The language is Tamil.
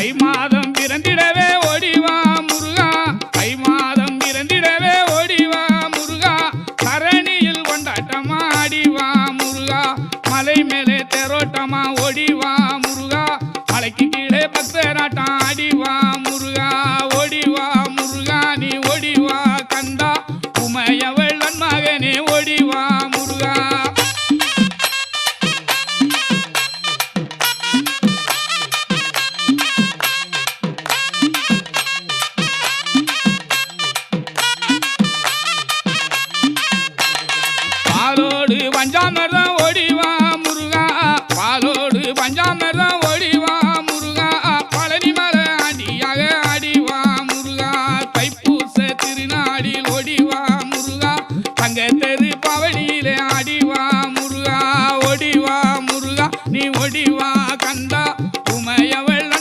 தை மாதம் பிறந்திடவே ஓடிவா முருகா. தை மாதம் பிறந்திடவே ஓடிவா முருகா. தரணியில் கொண்டாட்டமா ஆடிவா முருகா. மலை மேலே தேரோட்டமா ஓடிவா முருகா. மலைக்கு கீழே பக்தராட்டம் ஆடிவா பவனியிலே அடிவா முருகா ஒடிவா முருகா நீ ஒடிவா